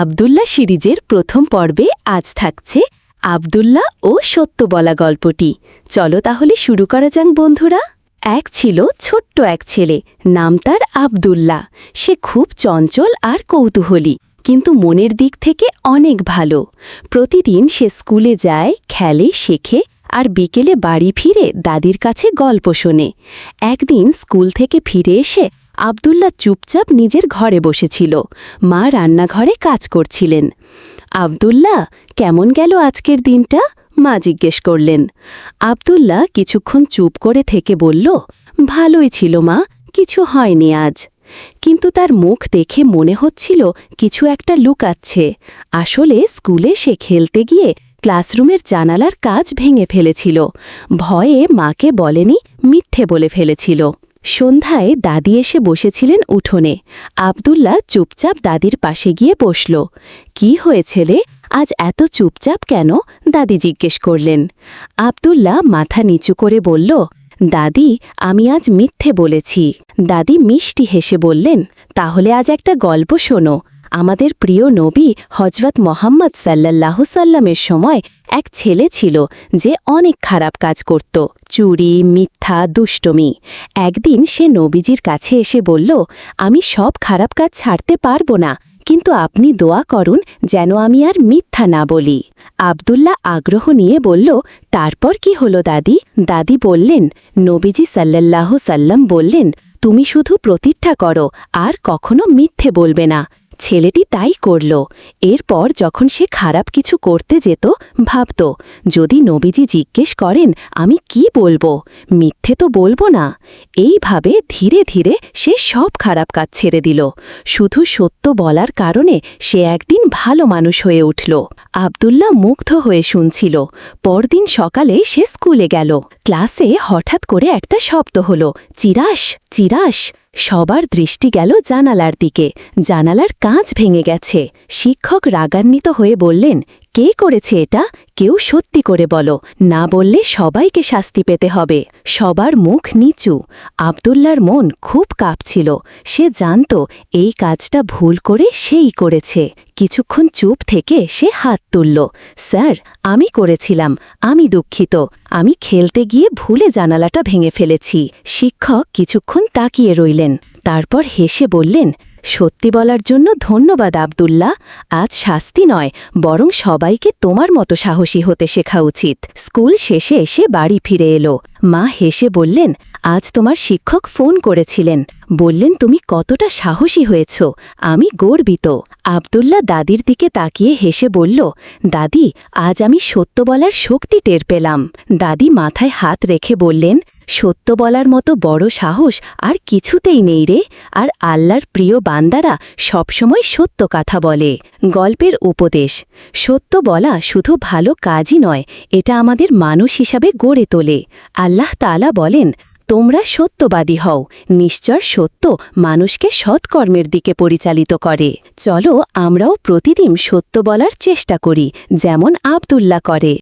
আবদুল্লা সিরিজের প্রথম পর্বে আজ থাকছে আবদুল্লা ও সত্য বলা গল্পটি। চলো তাহলে শুরু করা যাক বন্ধুরা। এক ছিল ছোট্ট এক ছেলে, নাম তার আবদুল্লা সে খুব চঞ্চল আর কৌতূহলী, কিন্তু মনের দিক থেকে অনেক ভালো। প্রতিদিন সে স্কুলে যায়, খেলে, শেখে আর বিকেলে বাড়ি ফিরে দাদির কাছে গল্প শোনে। একদিন স্কুল থেকে ফিরে এসে আবদুল্লা চুপচাপ নিজের ঘরে বসেছিল। মা রান্নাঘরে কাজ করছিলেন। আবদুল্লা কেমন গেল আজকের দিনটা? মা জিজ্ঞেস করলেন। আবদুল্লা কিছুক্ষণ চুপ করে থেকে বলল, ভালোই ছিল মা, কিছু হয়নি আজ। কিন্তু তার মুখ দেখে মনে হচ্ছিল কিছু একটা লুকাচ্ছে। আসলে স্কুলে সে খেলতে গিয়ে ক্লাসরুমের জানালার কাজ ভেঙে ফেলেছিল। ভয়ে মাকে বলেনি, মিথ্যে বলে ফেলেছিল। সন্ধ্যায় দাদি এসে বসেছিলেন উঠোনে। আবদুল্লা চুপচাপ দাদির পাশে গিয়ে বসল। কি হয়েছেলে আজ এত চুপচাপ কেন? দাদি জিজ্ঞেস করলেন। আবদুল্লা মাথা নিচু করে বলল, দাদি, আমি আজ মিথ্যে বলেছি। দাদি মিষ্টি হেসে বললেন, তাহলে আজ একটা গল্প শোনো। আমাদের প্রিয় নবী হজরত মোহাম্মদ সাল্লাল্লাহু সাল্লামের সময় এক ছেলে ছিল যে অনেক খারাপ কাজ করত। চুরি, মিথ্যা, দুষ্টমি। একদিন সে নবীজির কাছে এসে বলল, আমি সব খারাপ কাজ ছাড়তে পারব না, কিন্তু আপনি দোয়া করুন যেন আমি আর মিথ্যা না বলি। আবদুল্লাহ আগ্রহ নিয়ে বলল, তারপর কি হলো দাদি? দাদি বললেন, নবীজি সাল্লাল্লাহ সাল্লাম বললেন, তুমি শুধু প্রতিষ্ঠা করো, আর কখনো মিথ্যে বলবে না। ছেলেটি তাই করল। এরপর যখন সে খারাপ কিছু করতে যেত, ভাবত, যদি নবীজি জিজ্ঞেস করেন, আমি কি বলব? মিথ্যে তো বলব না। এইভাবে ধীরে ধীরে সে সব খারাপ কাজ ছেড়ে দিল। শুধু সত্য বলার কারণে সে একদিন ভালো মানুষ হয়ে উঠল। আবদুল্লাহ মুগ্ধ হয়ে শুনছিল। পরদিন সকালে সে স্কুলে গেল। ক্লাসে হঠাৎ করে একটা শব্দ হল চিরাস চিরাস সবার দৃষ্টি গেল জানালার দিকে। জানালার কাঁচ ভেঙে গেছে। শিক্ষক রাগান্বিত হয়ে বললেন কে করেছে এটা? কেউ সত্যি করে বলো। না বললে সবাইকে শাস্তি পেতে হবে। সবার মুখ নিচু। আবদুল্লার মন খুব কাঁপছিল। সে জানত এই কাজটা ভুল করে সেই করেছে। কিছুক্ষণ চুপ থেকে সে হাত তুলল। স্যার, আমি করেছিলাম। আমি দুঃখিত। আমি খেলতে গিয়ে ভুলে জানালাটা ভেঙে ফেলেছি। শিক্ষক কিছুক্ষণ তাকিয়ে রইলেন। তারপর হেসে বললেন সত্যি বলার জন্য ধন্যবাদ, আবদুল্লাহ। আজ শাস্তি নয়, বরং সবাইকে তোমার মতো সাহসী হতে শেখা উচিত। স্কুল শেষে এসে বাড়ি ফিরে এলো। মা হেসে বললেন, আজ তোমার শিক্ষক ফোন করেছিলেন। বললেন, তুমি কতটা সাহসী হয়েছ, আমি গর্বিত। আবদুল্লাহ দাদির দিকে তাকিয়ে হেসে বলল, দাদি, আজ আমি সত্য বলার শক্তি টের পেলাম। দাদি মাথায় হাত রেখে বললেন সত্য বলার মতো বড় সাহস আর কিছুতেই নেই রে। আর আল্লাহর প্রিয় বান্দারা সবসময় সত্য কথা বলে। গল্পের উপদেশ, সত্য বলা শুধু ভালো কাজই নয়, এটা আমাদের মানুষ হিসাবে গড়ে তোলে। আল্লাহ তালা বলেন, তোমরা সত্যবাদী হও, নিশ্চয় সত্য মানুষকে সৎকর্মের দিকে পরিচালিত করে। চলো আমরাও প্রতিদিন সত্য বলার চেষ্টা করি, যেমন আবদুল্লাহ করে।